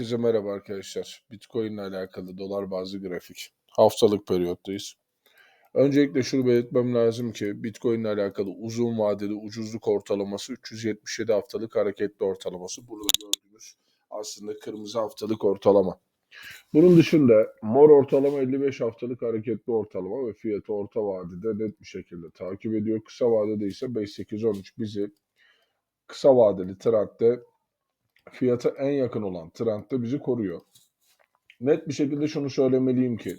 Herkese merhaba arkadaşlar. Bitcoin ile alakalı dolar bazlı grafik. Haftalık periyottayız. Öncelikle şunu belirtmem lazım ki Bitcoin ile alakalı uzun vadeli ucuzluk ortalaması 377 haftalık hareketli ortalaması. Burada gördüğünüz aslında kırmızı haftalık ortalama. Bunun dışında mor ortalama 55 haftalık hareketli ortalama ve fiyatı orta vadede net bir şekilde takip ediyor. Kısa vadede ise 5-8-13 bizi kısa vadeli trendde fiyata en yakın olan trendde bizi koruyor. Net bir şekilde şunu söylemeliyim ki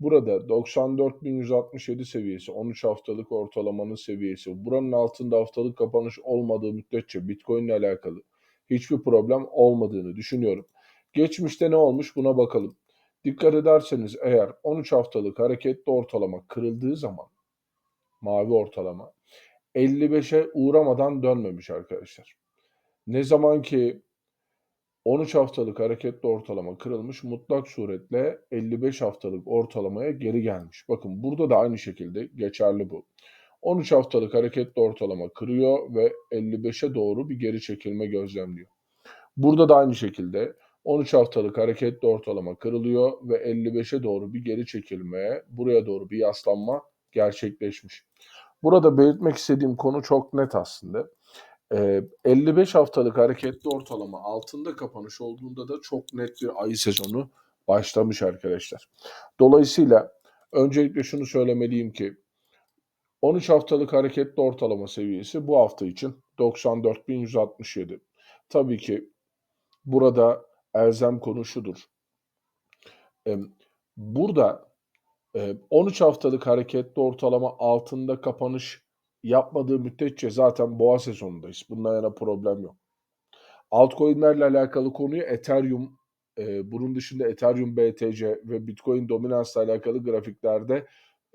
burada 94.167 seviyesi 13 haftalık ortalamanın seviyesi buranın altında haftalık kapanış olmadığı müddetçe Bitcoin ile alakalı hiçbir problem olmadığını düşünüyorum. Geçmişte ne olmuş buna bakalım. Dikkat ederseniz eğer 13 haftalık hareketli ortalama kırıldığı zaman mavi ortalama 55'e uğramadan dönmemiş arkadaşlar. Ne zaman ki 13 haftalık hareketli ortalama kırılmış mutlak suretle 55 haftalık ortalamaya geri gelmiş. Bakın burada da aynı şekilde geçerli bu. 13 haftalık hareketli ortalama kırıyor ve 55'e doğru bir geri çekilme gözlemliyor. Burada da aynı şekilde 13 haftalık hareketli ortalama kırılıyor ve 55'e doğru bir geri çekilmeye, buraya doğru bir yaslanma gerçekleşmiş. Burada belirtmek istediğim konu çok net aslında. Ee, 55 haftalık hareketli ortalama altında kapanış olduğunda da çok net bir ayı sezonu başlamış arkadaşlar. Dolayısıyla öncelikle şunu söylemeliyim ki 13 haftalık hareketli ortalama seviyesi bu hafta için 94.167. Tabii ki burada elzem konu şudur. Ee, burada e, 13 haftalık hareketli ortalama altında kapanış yapmadığı müddetçe zaten boğa sezonundayız. Bundan yana problem yok. Altcoin'lerle alakalı konuyu Ethereum, e, bunun dışında Ethereum BTC ve Bitcoin dominansla alakalı grafiklerde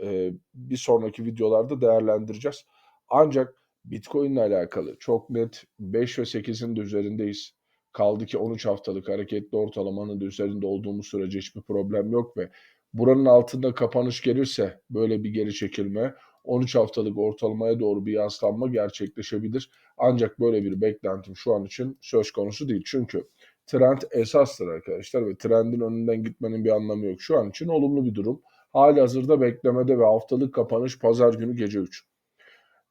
e, bir sonraki videolarda değerlendireceğiz. Ancak Bitcoin ile alakalı çok net 5 ve 8'in de üzerindeyiz. Kaldı ki 13 haftalık hareketli ortalamanın da üzerinde olduğumuz sürece hiçbir problem yok ve buranın altında kapanış gelirse böyle bir geri çekilme 13 haftalık ortalamaya doğru bir yaslanma gerçekleşebilir. Ancak böyle bir beklentim şu an için söz konusu değil. Çünkü trend esastır arkadaşlar ve trendin önünden gitmenin bir anlamı yok. Şu an için olumlu bir durum. Hali hazırda beklemede ve haftalık kapanış pazar günü gece 3.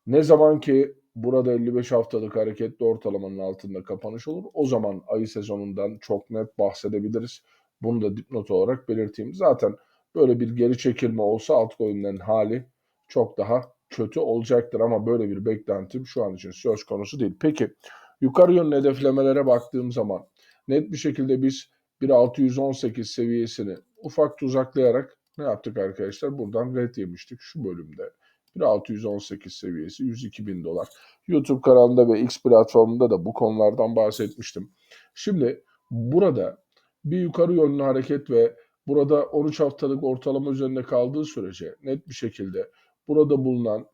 Ne zaman ki burada 55 haftalık hareketli ortalamanın altında kapanış olur o zaman ayı sezonundan çok net bahsedebiliriz. Bunu da dipnot olarak belirteyim. Zaten böyle bir geri çekilme olsa altcoin'lerin hali çok daha kötü olacaktır ama böyle bir beklentim şu an için söz konusu değil. Peki yukarı yönlü hedeflemelere baktığım zaman net bir şekilde biz 1.618 seviyesini ufak tuzaklayarak ne yaptık arkadaşlar? Buradan red yemiştik şu bölümde. 1.618 seviyesi 102 bin dolar. YouTube kanalında ve X platformunda da bu konulardan bahsetmiştim. Şimdi burada bir yukarı yönlü hareket ve burada 13 haftalık ortalama üzerinde kaldığı sürece net bir şekilde burada bulunan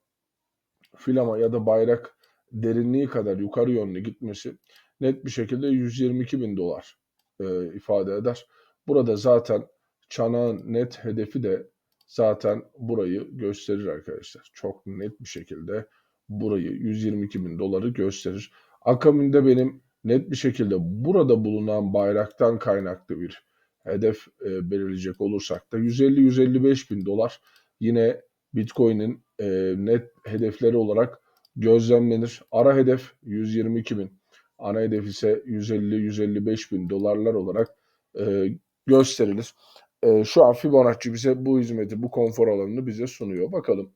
filama ya da bayrak derinliği kadar yukarı yönlü gitmesi net bir şekilde 122 bin dolar e, ifade eder. Burada zaten çanağın net hedefi de zaten burayı gösterir arkadaşlar. Çok net bir şekilde burayı 122 bin doları gösterir. Akabinde benim net bir şekilde burada bulunan bayraktan kaynaklı bir hedef e, belirleyecek olursak da 150-155 bin dolar yine Bitcoin'in e, net hedefleri olarak gözlemlenir. Ara hedef 122 bin, ana hedef ise 150-155 bin dolarlar olarak e, gösterilir. E, şu an Fibonacci bize bu hizmeti, bu konfor alanını bize sunuyor. Bakalım.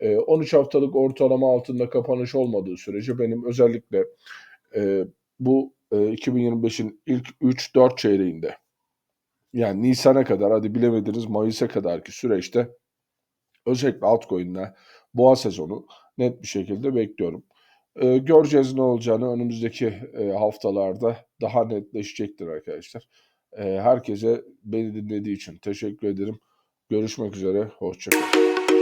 E, 13 haftalık ortalama altında kapanış olmadığı sürece benim özellikle e, bu e, 2025'in ilk 3-4 çeyreğinde yani Nisan'a kadar hadi bilemediniz Mayıs'a kadarki süreçte özellikle altcoin'ler boğa sezonu net bir şekilde bekliyorum. Ee, göreceğiz ne olacağını önümüzdeki e, haftalarda daha netleşecektir arkadaşlar. Ee, herkese beni dinlediği için teşekkür ederim. Görüşmek üzere, hoşçakalın.